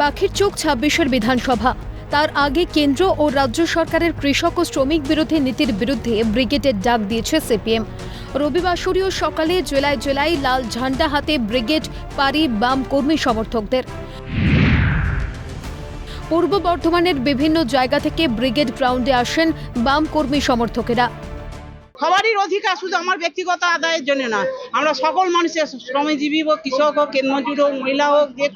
পাখির চোখ ছাব্বিশের বিধানসভা। তার আগে কেন্দ্র ও রাজ্য সরকারের কৃষক ও শ্রমিক বিরোধী নীতির বিরুদ্ধে ব্রিগেডের ডাক দিয়েছে সিপিএম। রবিবাসরীয় সকালে জেলায় জেলায় লাল ঝান্ডা হাতে ব্রিগেড, পারি, বাম কর্মী সমর্থকদের। পূর্ব বর্ধমানের বিভিন্ন জায়গা থেকে ব্রিগেড গ্রাউন্ডে আসেন বাম কর্মী সমর্থকেরা। সবারই অধিকার, শুধু আমার ব্যক্তিগত আদায়ের জন্য না। আমরা সকল মানুষের শ্রমজীবী হোক, কৃষক হোক কেন্দ্রজুড় হোক, মহিলা হোক, যে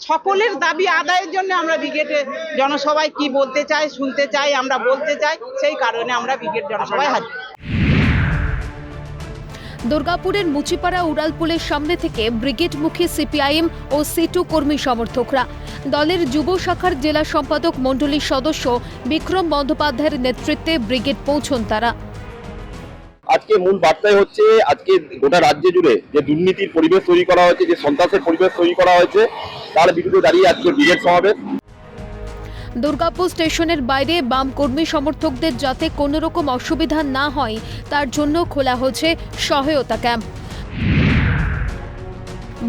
সকলের দাবি আদায়ের জন্য আমরা ব্রিগেডে জনসভায় কি বলতে চাই, শুনতে চাই, আমরা বলতে চাই, সেই কারণে আমরা ব্রিগেড জনসভায় হাজির। দুর্গাপুরের মুচিপাড়া উড়ালপুলের সামনে থেকে ব্রিগেডমুখী সিপিআইএম ও সিটু কর্মী সমর্থকরা। দলের যুব শাখার জেলা সম্পাদক মণ্ডলীর সদস্য বিক্রম বন্দ্যোপাধ্যায়ের নেতৃত্বে ব্রিগেড পৌঁছন তারা। আজকে মূল বার্তাই হচ্ছে, আজকে গোটা রাজ্য জুড়ে যে দুর্নীতির পরিবেশ তৈরি করা হয়েছে, যে সন্ত্রাসের পরিবেশ তৈরি করা হয়েছে, তার বিরুদ্ধে দাঁড়িয়ে আজকে ব্রিগেড সমাবেশ। দুর্গাপুর স্টেশনের বাইরে বাম কর্মী সমর্থকদের যাতে কোনো রকম অসুবিধা না হয়, তার জন্য খোলা হয়েছে সহায়তা ক্যাম্প।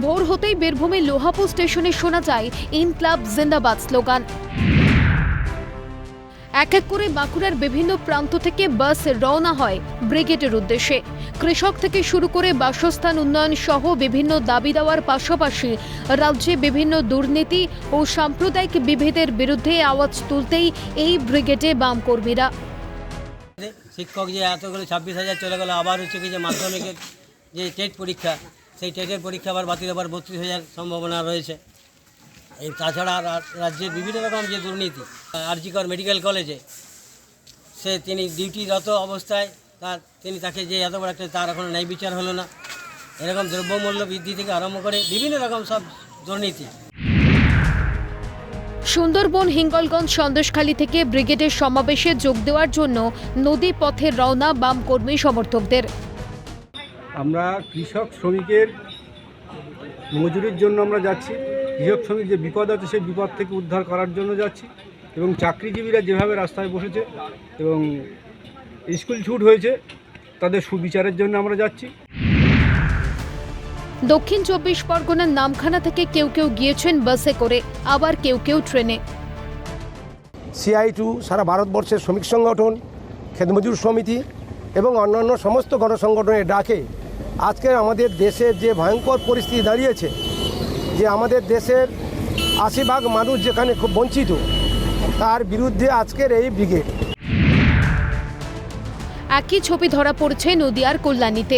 ভোর হতেই বীরভূমের লোহাপুর স্টেশনে শোনা যায় ইন ক্লাব জিন্দাবাদ স্লোগান। এক এক করে বাঁকুড়ার বিভিন্ন প্রান্ত থেকে বাস রওনা হয় ব্রিগেডের উদ্দেশ্যে। কৃষক থেকে শুরু করে বাসস্থান উন্নয়ন সহ বিভিন্ন দাবি দেওয়ার পাশাপাশি রাজ্যে বিভিন্ন দুর্নীতি ও সাম্প্রদায়িক বিভেদের বিরুদ্ধে আওয়াজ তুলতেই এই ব্রিগেডে বাম কর্মীরা শিক্ষক যে এতগুলো ছাব্বিশ হাজার চলে গেল, আবার হচ্ছে কি যে মাধ্যমিকের যে টেট পরীক্ষা, সেই টেটের পরীক্ষা আবার বাতিল আবার বত্রিশ হাজার সম্ভাবনা রয়েছে। এই তাছাড়া রাজ্যের বিভিন্ন রকম যে দুর্নীতি আরজিকর মেডিকেল কলেজে সে তিনি ডিউটিরত অবস্থায় তার তিনি তাকে যে এত বড় একটা তার এখনও ন্যায় বিচার হলো না। এরকম দ্রব্যমূল্য বৃদ্ধি থেকে আরম্ভ করে বিভিন্ন রকম সব দুর্নীতি। সুন্দরবন হিঙ্গলগঞ্জ সন্দেশখালী থেকে ব্রিগেডের সমাবেশে যোগ দেওয়ার জন্য নদী পথে রওনা বাম কর্মী সমর্থকদের। আমরা কৃষক শ্রমিকের মজুরির জন্য আমরা যাচ্ছি। কৃষক শ্রমিক যে বিপদ আছে সেই বিপদ থেকে উদ্ধার করার জন্য যাচ্ছি এবং চাকরিজীবীরা যেভাবে রাস্তায় বসেছে এবং স্কুল ছুট হয়েছে তাদের সুবিচারের জন্য আমরা যাচ্ছি। দক্ষিণ চব্বিশ পরগনার নামখানা থেকে কেউ কেউ গিয়েছেন বাসে করে আবার কেউ কেউ ট্রেনে। সিআই টু সারা ভারতবর্ষের শ্রমিক সংগঠন খেতমজুর সমিতি এবং অন্যান্য সমস্ত গণসংগঠনের ডাকে আজকে আমাদের দেশের যে ভয়ঙ্কর পরিস্থিতি দাঁড়িয়েছে যে আমাদের দেশের আশি ভাগ মানুষ যেখানে খুব বঞ্চিত তার বিরুদ্ধে আজকের এই ব্রিগেড। একই ছবি ধরা পড়ছে নদিয়ার কল্যাণীতে।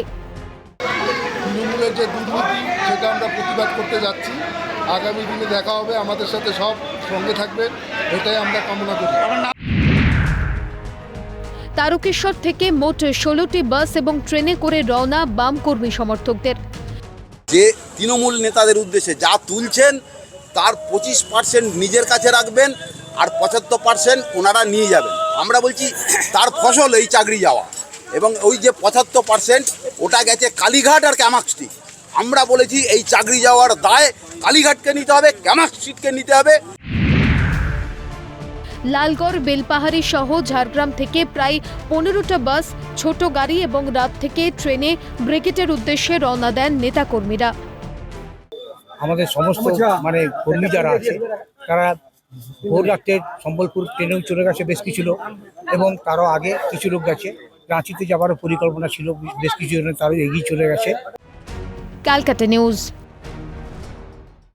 তৃণমূলের যে দুর্নীতি সেটা আমরা প্রতিবাদ করতে যাচ্ছি। আগামী দিনে দেখা হবে আমাদের সাথে সব সঙ্গে থাকবেন এটাই আমরা কামনা করি। তারকেশ্বর থেকে মোট ষোলোটি বাস এবং ট্রেনে করে রওনা বাম কর্মী সমর্থকদের। যে তৃণমূল নেতাদের উদ্দেশ্যে যা তুলছেন, তার পঁচিশ পার্সেন্ট নিজের কাছে রাখবেন আর পঁচাত্তর পার্সেন্ট ওনারা নিয়ে যাবেন। আমরা বলছি, তার ফসল এই চাকরি যাওয়া। এবং ওই যে পঁচাত্তর পার্সেন্ট, ওটা গেছে কালীঘাট আর ক্যামাক্সটি আমরা বলেছি, এই চাকরি যাওয়ার দায় কালীঘাটকে নিতে হবে ক্যামাক্সিটকে নিতে হবে। লালগড় বেলপাহাড়ি সহ ঝাড়গ্রাম থেকে প্রায় পনেরোটা বাস ছোট গাড়ি এবং রাত থেকে ট্রেনে ব্রিগেডের উদ্দেশ্যে রওনা দেন নেতাকর্মীরা। আমাদের সমস্ত মানে কর্মী যারা আছে তারা ভোর রাত্রে সম্বলপুর ট্রেনেও চলে গেছে বেশ কিছু লোক। এবং তারও আগে কিছু লোক গেছে। রাঁচিতে যাওয়ারও পরিকল্পনা ছিল বেশ কিছু জন তারও এগিয়ে চলে গেছে। ক্যালকাটা নিউজ।